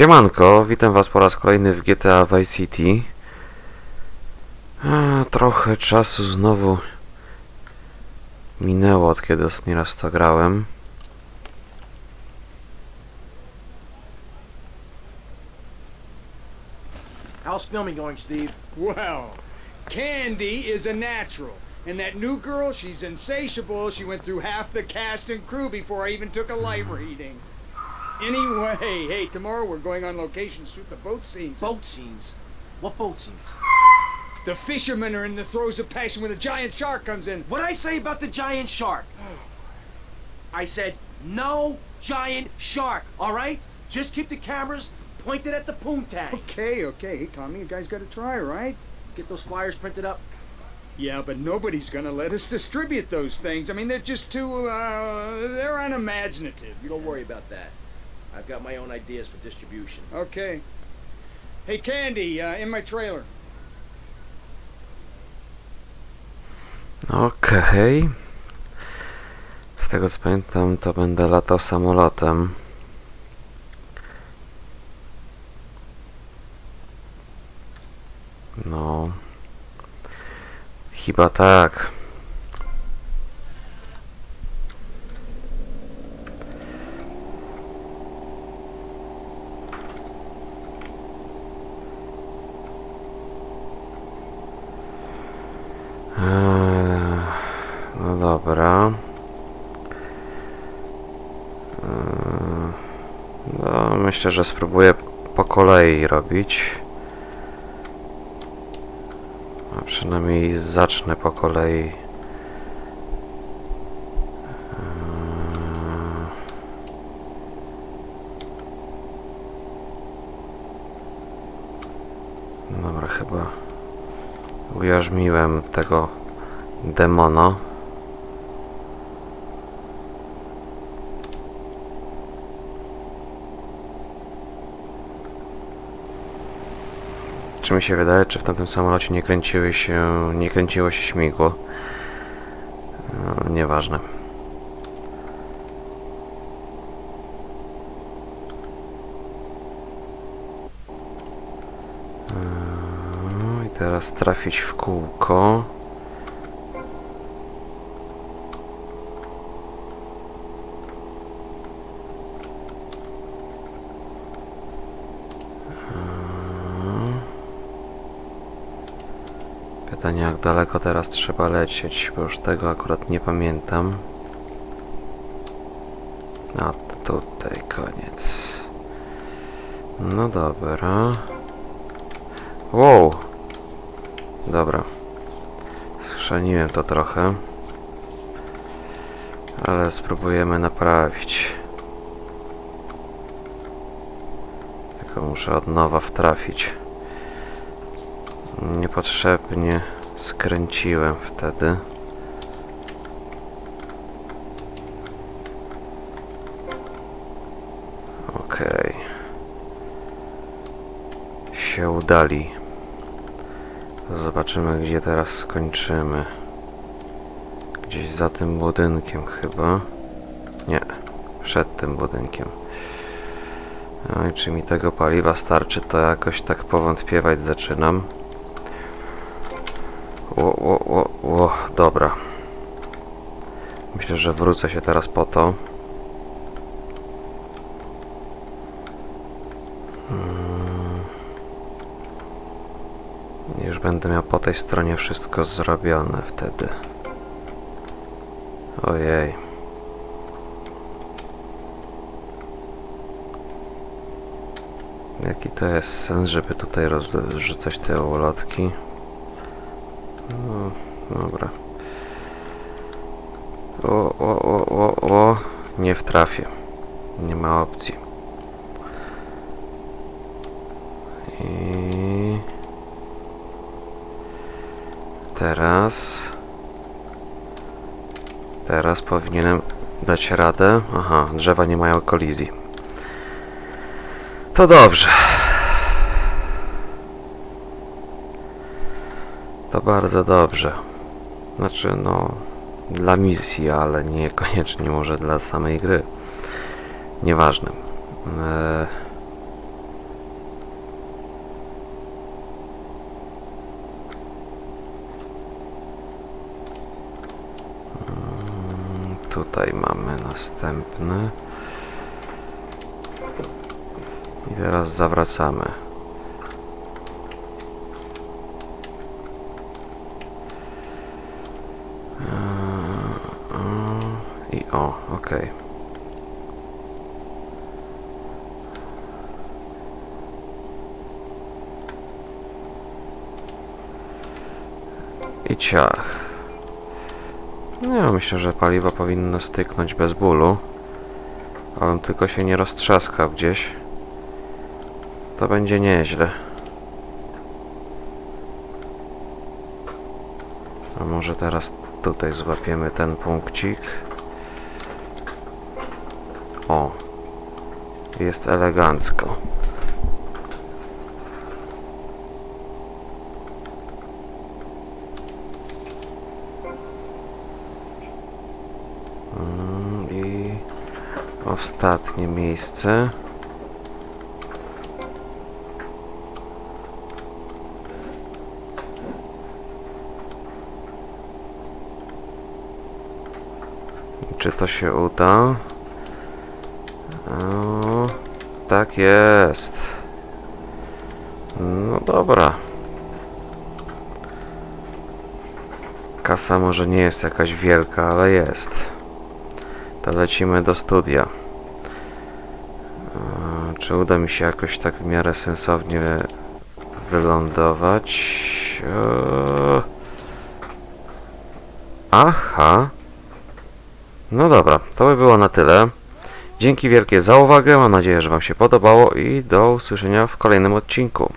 Siemanko, witam was po raz kolejny w GTA Vice City. A, trochę czasu znowu minęło od kiedy ostatni raz to grałem. How's filming going, Steve? Well, Candy is a natural. And that new girl, she's insatiable. She went through half the cast and crew before I even took a light reading. Anyway, hey, tomorrow we're going on location to shoot the boat scenes. Boat scenes. What boat scenes? The fishermen are in the throes of passion when the giant shark comes in. What I say about the giant shark? I said no giant shark. All right? Just keep the cameras pointed at the poontang. Okay, okay. Hey, Tommy, you guys gotta try, right? Get those flyers printed up. Yeah, but nobody's gonna let us distribute those things. I mean, they're just too, uh, they're unimaginative. You don't worry about that. I've got my own ideas for distribution. Okay. Hey, Candy, uh, in my trailer. Okej. Z tego co pamiętam, to będę latał samolotem. No. Chyba tak. Dobra. Eee, No, myślę, że spróbuję po kolei robić. A przynajmniej zacznę po kolei. Eee, Dobra, chyba ujarzmiłem tego demona. Czy mi się wydaje, czy w tamtym samolocie nie kręciły się, nie kręciło się śmigło? No, nieważne. Eee, I teraz trafić w kółko. Pytanie, jak daleko teraz trzeba lecieć, bo już tego akurat nie pamiętam. A tutaj koniec. No dobra. Wow! Dobra. Schrzaniłem to trochę. Ale spróbujemy naprawić. Tylko muszę od nowa wtrafić. Niepotrzebnie skręciłem wtedy. Okej. Się udali. Zobaczymy, gdzie teraz skończymy. Gdzieś za tym budynkiem chyba. Nie, przed tym budynkiem. No i czy mi tego paliwa starczy, to jakoś tak powątpiewać zaczynam. O, o, o, o, dobra. Myślę, że wrócę się teraz po to. Mm. Już będę miał po tej stronie wszystko zrobione wtedy. Ojej. Jaki to jest sens, żeby tutaj rozrzucać te ulotki? No, dobra. O, o, o, o, o. Nie wtrafię. Nie ma opcji. I... Teraz... Teraz powinienem dać radę. Aha, drzewa nie mają kolizji. To dobrze. To bardzo dobrze. Znaczy, no, dla misji, ale niekoniecznie może dla samej gry. Nieważne. E, mm, tutaj mamy następny. I teraz zawracamy. O, okej. I ciach. No, myślę, że paliwo powinno styknąć bez bólu. A on tylko się nie roztrzaskał gdzieś. To będzie nieźle. A może teraz tutaj złapiemy ten punkcik. O. Jest elegancko. Mm, I ostatnie miejsce. Czy to się uda? O, tak jest. No dobra. Kasa może nie jest jakaś wielka, ale jest. To lecimy do studia. E, Czy uda mi się jakoś tak w miarę sensownie wylądować? E, Aha. No dobra, to by było na tyle. Dzięki wielkie za uwagę, mam nadzieję, że Wam się podobało i do usłyszenia w kolejnym odcinku.